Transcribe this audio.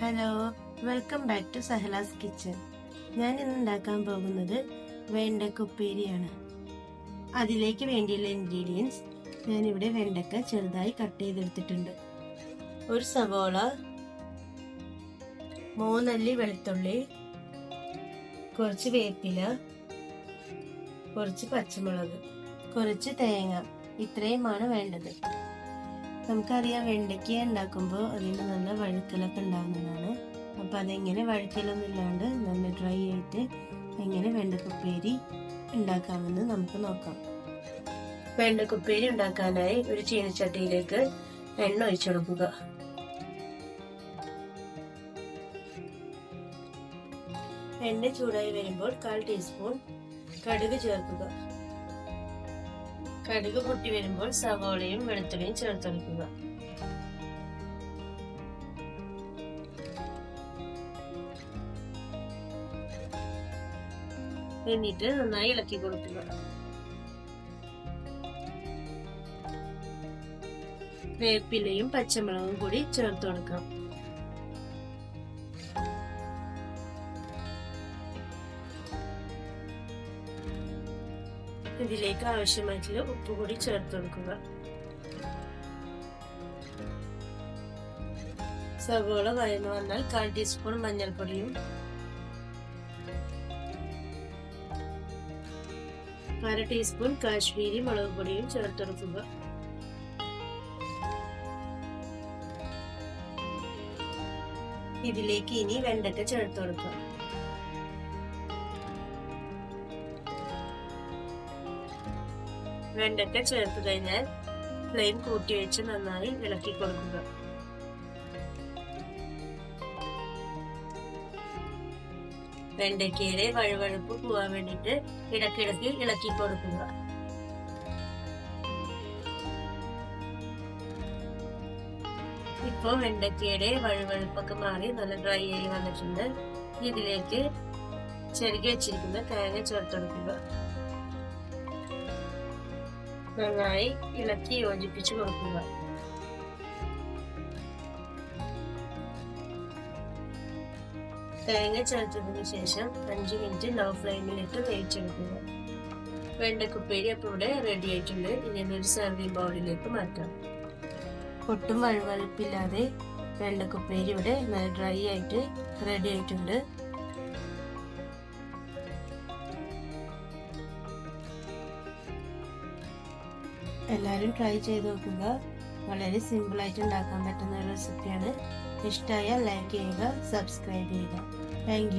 Hello welcome back to Sahla's kitchen. ഞാൻ ഇന്ന് ഉണ്ടാക്കാൻ പോകുന്നത് വെണ്ടക്ക ഉപ്പേരിയാണ്. അതിലേക്ക് വേണ്ടിയുള്ള ഇൻഗ്രീഡിയൻസ് ഞാനിവിടെ വെണ്ടക്ക ചെറുതായി കട്ട് ചെയ്തെടുത്തിട്ടുണ്ട്. ഒരു സവോള മൂന്നല്ലി വെളുത്തുള്ളി കുറച്ച് വേപ്പില കുറച്ച് പച്ചമുളക് കുറച്ച് തേങ്ങ. ഇത്രയുമാണ് വേണ്ടത്. നമുക്കറിയാം വെണ്ടയ്ക്ക ഉണ്ടാക്കുമ്പോൾ അതിന് നല്ല വഴുക്കലൊക്കെ ഉണ്ടാകുന്നതാണ്. അപ്പോൾ അതെങ്ങനെ വഴുക്കലൊന്നും ഇല്ലാണ്ട് നല്ല ഡ്രൈ ആയിട്ട് എങ്ങനെ വെണ്ടക്കുപ്പേരി ഉണ്ടാക്കാമെന്ന് നമുക്ക് നോക്കാം. വെണ്ടക്കുപ്പേരി ഉണ്ടാക്കാനായി ഒരു ചീനച്ചട്ടിയിലേക്ക് എണ്ണ ഒഴിച്ചെടുക്കുക എണ്ണ ചൂടായി വരുമ്പോൾ കാൽ ടീസ്പൂൺ കടുക് ചേർക്കുക. കടുക് പൊട്ടി വരുമ്പോൾ സവോളയും വെളുത്തുള്ളിയും ചേർത്തെടുക്കുക എന്നിട്ട് നന്നായി ഇളക്കി കൊടുക്കുക. വേപ്പിലയും പച്ചമുളകും കൂടി ചേർത്ത് കൊടുക്കാം. ഇതിലേക്ക് ആവശ്യമായിട്ടുള്ള ഉപ്പ് കൂടി ചേർത്ത് കൊടുക്കുക. സവോള വഴന്നു വന്നാൽ കാൽ ടീസ്പൂൺ മഞ്ഞൾപ്പൊടിയും അര ടീസ്പൂൺ കാശ്മീരി മുളക് പൊടിയും ചേർത്തെടുക്കുക ഇതിലേക്ക് ഇനി വെണ്ടക്ക ചേർത്ത് കൊടുക്കുക. വെണ്ടക്ക ചേർത്ത് കഴിഞ്ഞാൽ ഫ്ലെയിം കൂട്ടി വെച്ച് നന്നായി ഇളക്കി കൊടുക്കുക. വെണ്ടയ്ക്കയിലെ വഴുവഴുപ്പ് പോവാൻ വേണ്ടിയിട്ട് ഇടക്കിടക്ക് ഇളക്കി കൊടുക്കുക. ഇപ്പൊ വെണ്ടയ്ക്കയുടെ വഴുവഴുപ്പൊക്കെ മാറി നല്ല ഡ്രൈ ആയി വന്നിട്ടുണ്ട്. ഇതിലേക്ക് ചെറുകി വെച്ചിരിക്കുന്ന തേങ്ങ ചേർത്തെടുക്കുക. നന്നായി ഇളക്കി യോജിപ്പിച്ചു കൊടുക്കുക തേങ്ങ ചേർത്തതിന് ശേഷം അഞ്ച് മിനിറ്റ് ലോ ഫ്ലെയിമിലിട്ട് വേവിച്ചെടുക്കുക വെണ്ടക്കുപ്പേരി അപ്പോൾ ഇവിടെ റെഡി ആയിട്ടുണ്ട് ഇനി ഒരു സെർവിങ് ബൗളിലേക്ക് മാറ്റാം ഒട്ടും വഴുവഴുപ്പില്ലാതെ വെണ്ടക്കുപ്പേരി ഇവിടെ നല്ല ഡ്രൈ ആയിട്ട് റെഡി ആയിട്ടുണ്ട് എല്ലാവരും ട്രൈ ചെയ്ത് നോക്കുക. വളരെ സിമ്പിളായിട്ട് ഉണ്ടാക്കാൻ പറ്റുന്ന ഒരു റെസിപ്പിയാണ് ഇഷ്ടമായാൽ ലൈക്ക് ചെയ്യുക സബ്സ്ക്രൈബ് ചെയ്യുക. താങ്ക്